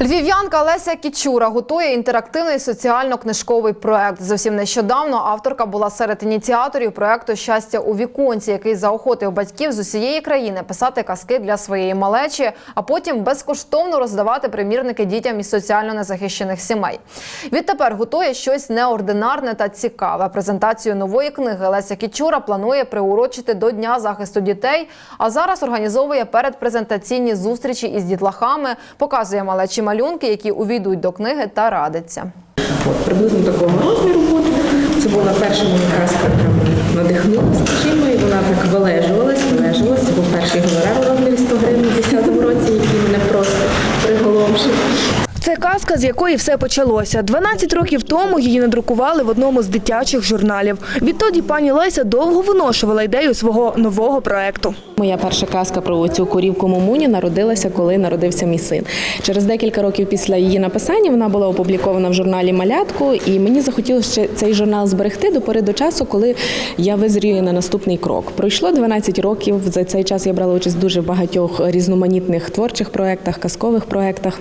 Львів'янка Леся Кічура готує інтерактивний соціально-книжковий проект. Зовсім нещодавно авторка була серед ініціаторів проекту Щастя у віконці, який заохотив батьків з усієї країни писати казки для своєї малечі, а потім безкоштовно роздавати примірники дітям із соціально незахищених сімей. Відтепер готує щось неординарне та цікаве. Презентацію нової книги Леся Кічура планує приурочити до Дня захисту дітей. А зараз організовує передпрезентаційні зустрічі із дітлахами, показує малечі малюнки, які увійдуть до книги та радиться. Приблизно такого розміру буде. Це була перша моя казка, яка надихнула, скажімо, і вона так вилежувалась, вилежувалась. Це був перший гонорар у розмірі 100 гривень у 10-му році, який мене просто приголомшив. Казка, з якої все почалося. 12 років тому її надрукували в одному з дитячих журналів. Відтоді пані Леся довго виношувала ідею свого нового проекту. Моя перша казка про цю корівку Мумуні народилася, коли народився мій син. Через декілька років після її написання вона була опублікована в журналі Малятку, і мені захотілося ще цей журнал зберегти до пори до часу, коли я визрію на наступний крок. Пройшло 12 років. За цей час я брала участь в дуже багатьох різноманітних творчих проєктах, казкових проєктах.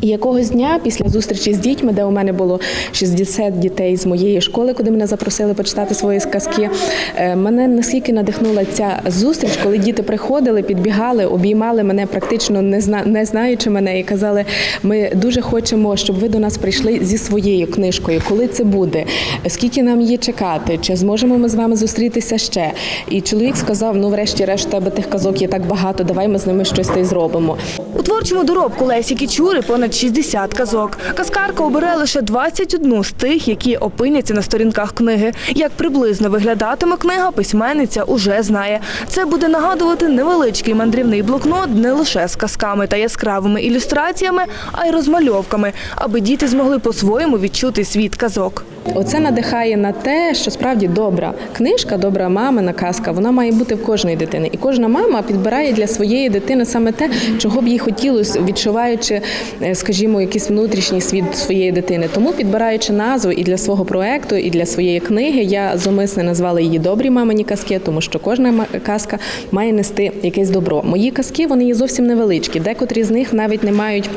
І якогось дня після зустрічі з дітьми, де у мене було 60 дітей з моєї школи, куди мене запросили почитати свої сказки, е, мене наскільки надихнула ця зустріч, коли діти приходили, підбігали, обіймали мене практично не зна знаючи мене, і казали: ми дуже хочемо, щоб ви до нас прийшли зі своєю книжкою. Коли це буде? Скільки нам її чекати? Чи зможемо ми з вами зустрітися ще? І чоловік сказав: ну, врешті-решт, тебе тих казок є так багато, давай ми з ними щось та й зробимо. У творчому доробку Лесі Кічури понад 60 казок. Казкарка обере лише 21 з тих, які опиняться на сторінках книги. Як приблизно виглядатиме книга, письменниця уже знає. Це буде нагадувати невеличкий мандрівний блокнот не лише з казками та яскравими ілюстраціями, а й розмальовками, аби діти змогли по-своєму відчути світ казок. Оце надихає на те, що справді добра книжка, добра мамина казка, вона має бути в кожної дитини. І кожна мама підбирає для своєї дитини саме те, чого б їй хотілося, відчуваючи, е, скажімо, якийсь внутрішній світ своєї дитини. Тому підбираючи назву і для свого проекту, і для своєї книги, я зумисне назвала її добрі мамині казки, тому що кожна казка має нести якесь добро. Мої казки вони є зовсім невеличкі. Декотрі з них навіть не мають.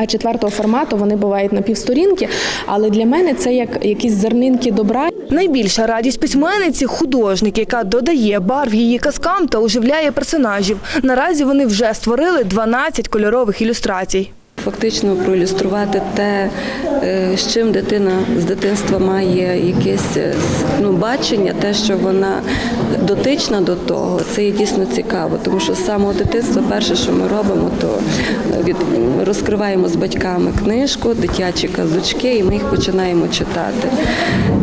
А четвертого формату вони бувають на півсторінки, але для мене це як якісь зернинки добра. Найбільша радість письменниці художник, яка додає барв її казкам та оживляє персонажів. Наразі вони вже створили 12 кольорових ілюстрацій. Фактично проілюструвати те, е, з чим дитина з дитинства має якесь е, ну, бачення, те, що вона дотична до того, це є дійсно цікаво, тому що з самого дитинства перше, що ми робимо, то е, від, розкриваємо з батьками книжку, дитячі казочки, і ми їх починаємо читати.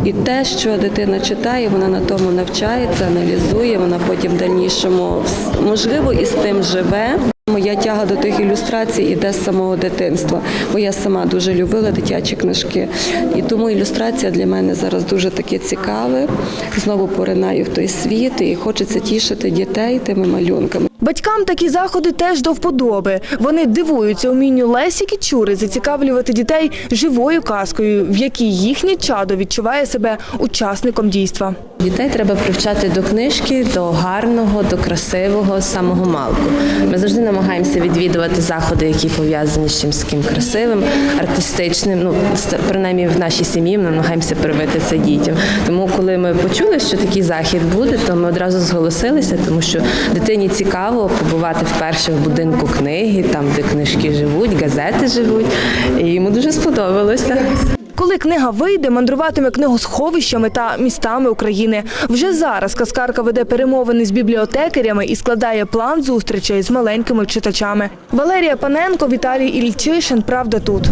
І те, що дитина читає, вона на тому навчається, аналізує, вона потім в дальнішому можливо і з тим живе. Моя тяга до тих ілюстрацій іде з самого дитинства, бо я сама дуже любила дитячі книжки. І тому ілюстрація для мене зараз дуже таке цікаве. Знову поринаю в той світ і хочеться тішити дітей тими малюнками. Батькам такі заходи теж до вподоби. Вони дивуються умінню Лесі Кічури зацікавлювати дітей живою казкою, в якій їхнє чадо відчуває себе учасником дійства. Дітей треба привчати до книжки, до гарного, до красивого самого малку. Ми завжди намагаємося відвідувати заходи, які пов'язані з чимось таким красивим, артистичним. Ну принаймні в нашій сім'ї ми намагаємося привити це дітям. Тому, коли ми почули, що такий захід буде, то ми одразу зголосилися, тому що дитині цікаво побувати вперше в будинку книги, там де книжки живуть, газети живуть. І йому дуже сподобалося. Коли книга вийде, мандруватиме книгосховищами та містами України. Вже зараз казкарка веде перемовини з бібліотекарями і складає план зустрічей з маленькими читачами. Валерія Паненко, Віталій Ільчишин. Правда тут.